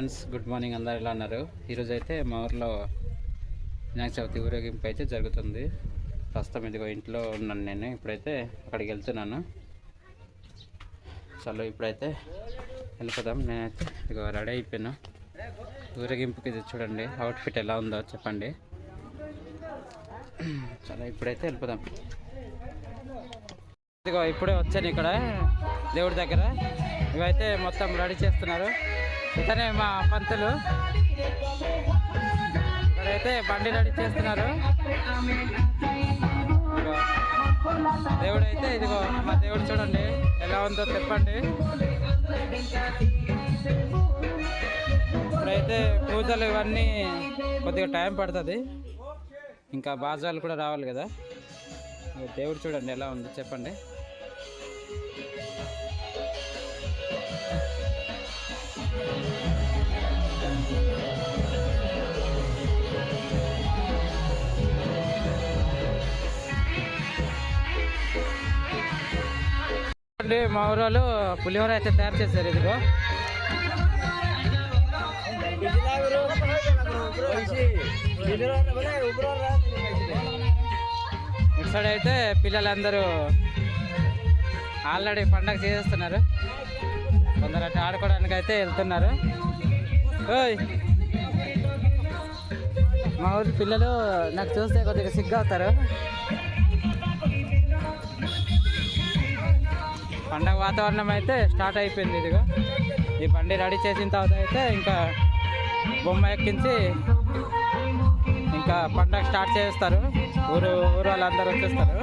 Friends good morning అందరు ఎలా ఉన్నారు? ఈరోజు అయితే మా ఊర్లో వినాయక చవితి ఊరేగింపు అయితే జరుగుతుంది. ప్రస్తుతం ఇదిగో ఇంట్లో ఉన్నాను నేను ఇప్పుడైతే అక్కడికి వెళ్తున్నాను. చలో ఇప్పుడైతే వెళ్ళిపోదాం. నేనైతే ఇదిగో రెడీ అయిపోయాను. ఊరేగింపుకి ఇది చూడండి అవుట్ఫిట్ ఎలా ఉందో చెప్పండి. చలో ఇప్పుడైతే వెళ్ళిపోదాం. ఇదిగో ఇప్పుడే వచ్చాను ఇక్కడ దేవుడి దగ్గర. ఇవైతే మొత్తం రెడీ చేస్తున్నారు. ఇతనే మా పంతులు. ఇక్కడైతే బండి రెడీ చేస్తున్నారు. దేవుడు అయితే ఇదిగో మా దేవుడు చూడండి ఎలా ఉందో చెప్పండి. ఇప్పుడైతే పూజలు ఇవన్నీ కొద్దిగా టైం పడుతుంది. ఇంకా బాజాలు కూడా రావాలి కదా. దేవుడు చూడండి ఎలా ఉందో చెప్పండి. అండి మా ఊరాలు పులిహోర అయితే తయారు చేశారు ఇదిగో. ఇటు సైడ్ అయితే పిల్లలందరూ ఆల్రెడీ పండగ చేసేస్తున్నారు. కొందరు అటు ఆడుకోవడానికి అయితే వెళ్తున్నారు. ఓయ్. మా ఊరి పిల్లలు నాకు చూస్తే కొద్దిగా సిగ్గు అవుతారు. పండగ వాతావరణం అయితే స్టార్ట్ అయిపోయింది ఇదిగో. ఈ బండి రెడీ చేసిన తర్వాత అయితే ఇంకా బొమ్మ ఎక్కించి ఇంకా పండగ స్టార్ట్ చేస్తారు. ఊరు ఊరు వాళ్ళందరూ వచ్చేస్తారు.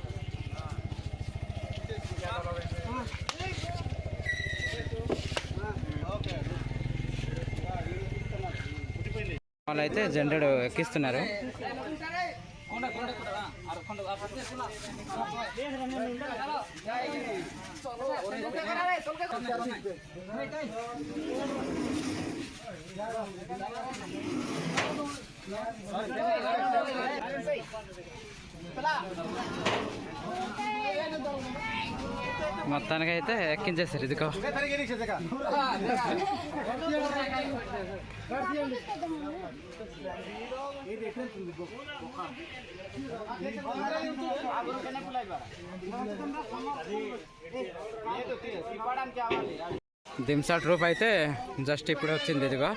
వాళ్ళు అయితే జెండెడ్ ఎక్కిస్తున్నారు. మొత్తానికి అయితే ఎక్కించేస్తారు ఇదిగో. దింసా ట్రూప్ అయితే జస్ట్ ఇప్పుడు వచ్చింది ఇదిగో.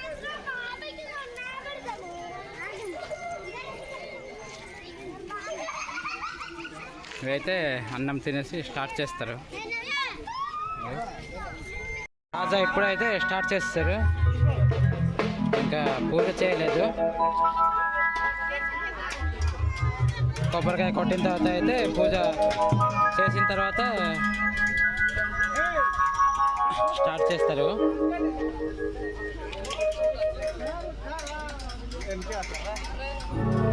ఇవైతే అన్నం తినేసి స్టార్ట్ చేస్తారు. పూజ ఎప్పుడైతే స్టార్ట్ చేస్తారు ఇంకా పూజ చేయలేదు కొబ్బరికాయ కొట్టిన తర్వాత అయితే పూజ చేసిన తర్వాత స్టార్ట్ చేస్తారు Gracias.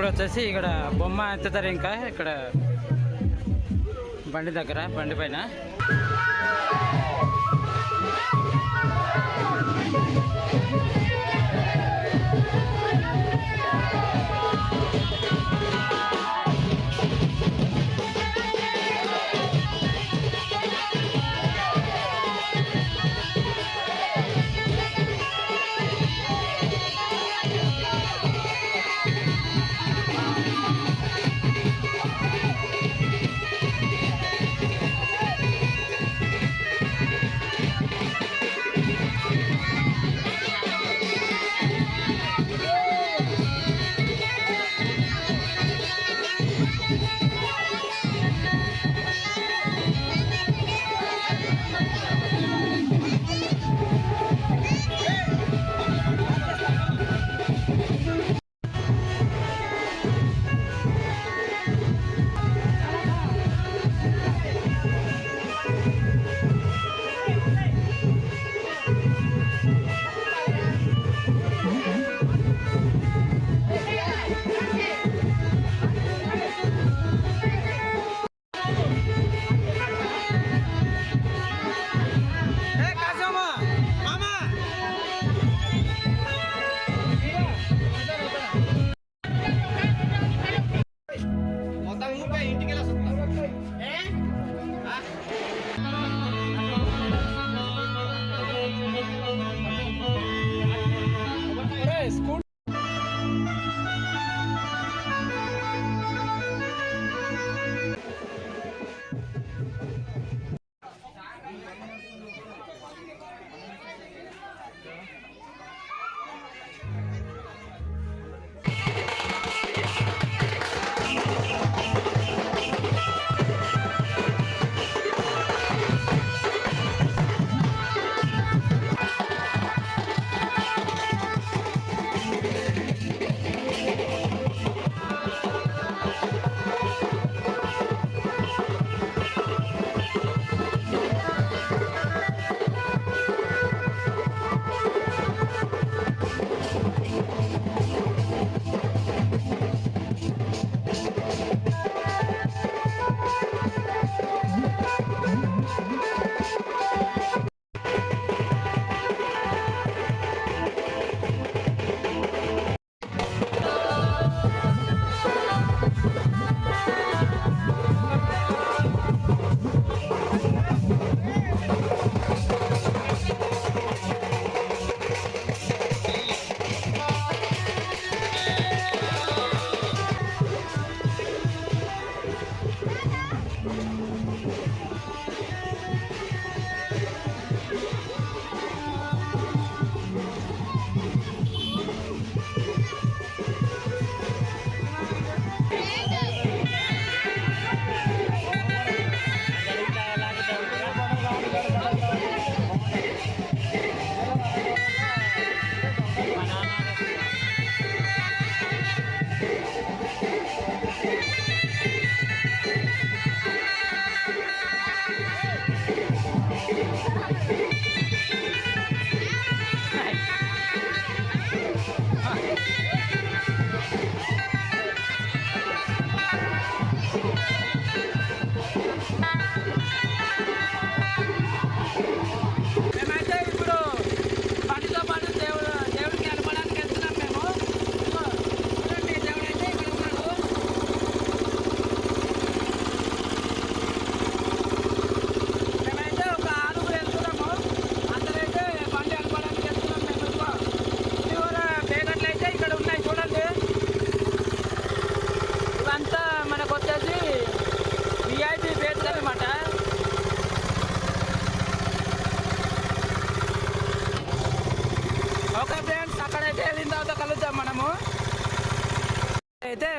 ఇప్పుడు వచ్చేసి ఇక్కడ బొమ్మ ఎత్తుతారు ఇంకా ఇక్కడ బండి దగ్గర బండి పైన.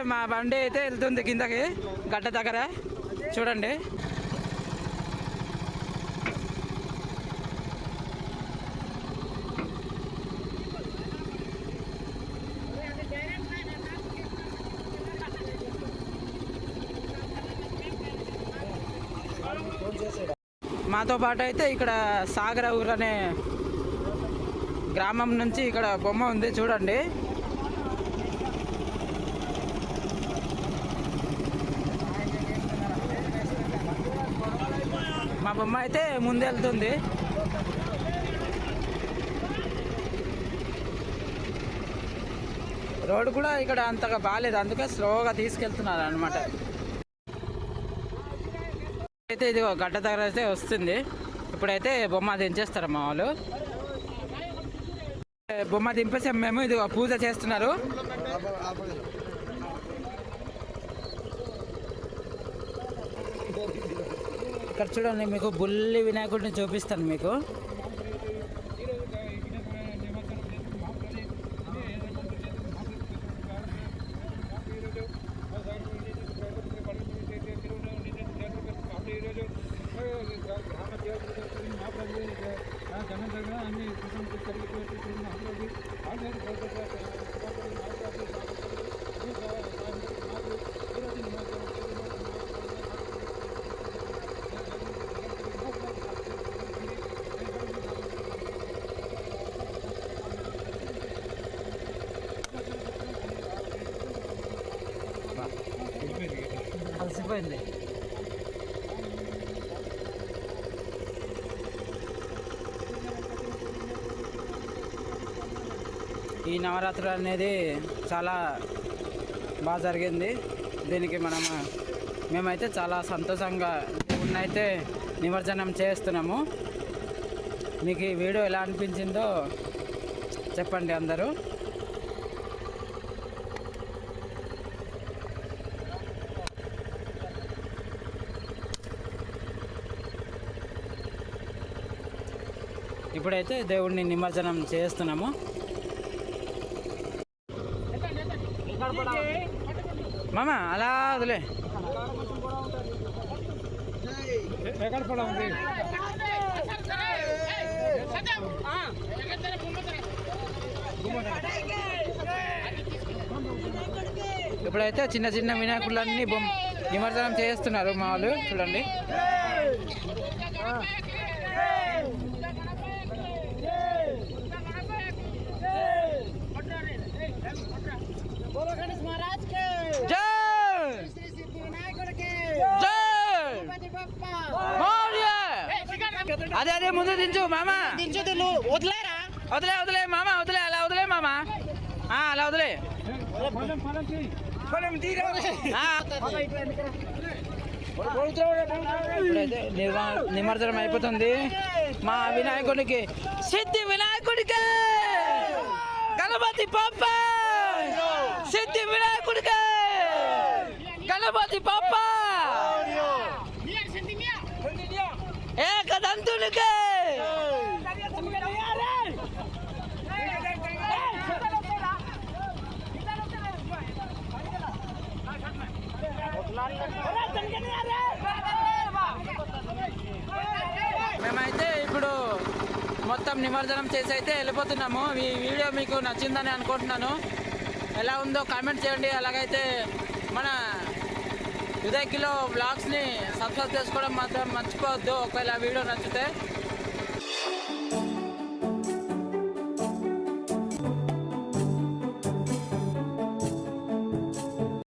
మా బండి అయితే వెళ్తుంది కిందకి గడ్డ దగ్గర. చూడండి. మాతో పాటు అయితే ఇక్కడ సాగర ఊరు అనే గ్రామం నుంచి ఇక్కడ బొమ్మ ఉంది చూడండి. బొమ్మ అయితే ముందెళ్తుంది రోడ్డు కూడా ఇక్కడ అంతగా బాగాలేదు అందుకే స్లోగా తీసుకెళ్తున్నారు అనమాట అయితే ఇది గడ్డ దగ్గర అయితే వస్తుంది. ఇప్పుడైతే బొమ్మ దించేస్తారు మా వాళ్ళు. బొమ్మ దింపేసి మేము ఇది పూజ చేస్తున్నారు. ఇక్కడ చూడండి మీకు బుల్లి వినాయకుడిని చూపిస్తాను మీకు. అలసిపోయింది ఈ నవరాత్రులు అనేది చాలా బాగా జరిగింది. దీనికి మనం మేమైతే చాలా సంతోషంగా దేవుణ్ణి అయితే నిమజ్జనం చేస్తున్నాము. మీకు ఈ వీడియో ఎలా అనిపించిందో చెప్పండి అందరూ. ఇప్పుడైతే దేవుడిని నిమజ్జనం చేస్తున్నాము. మామ అలా వదిలే. ఇప్పుడైతే చిన్న చిన్న వినాయకులన్నీ బొమ్మ నిమజ్జనం చేస్తున్నారు మా వాళ్ళు చూడండి. దించు మామ. దించుదులు వదిలేరా? వదిలే వదిలే మామ వదిలే అలా వదిలే మామ. అలా వదిలే. నిమజ్జనం అయిపోతుంది. మా వినాయకుడికి సిద్ధి వినాయకుడికి. గణపతి పప్ప సిద్ధి వినాయకుడికి. గణపతి పప్ప ఏకదంతునికి! మేమైతే ఇప్పుడు మొత్తం నిమజ్జనం చేసి అయితే వెళ్ళిపోతున్నాము. ఈ వీడియో మీకు నచ్చిందని అనుకుంటున్నాను. ఎలా ఉందో కామెంట్ చేయండి. అలాగైతే మన ఉదయ్ కిలో బ్లాగ్స్ని సబ్స్క్రైబ్ చేసుకోవడం మాత్రం మర్చిపోవద్దు. ఒకవేళ వీడియో నచ్చితే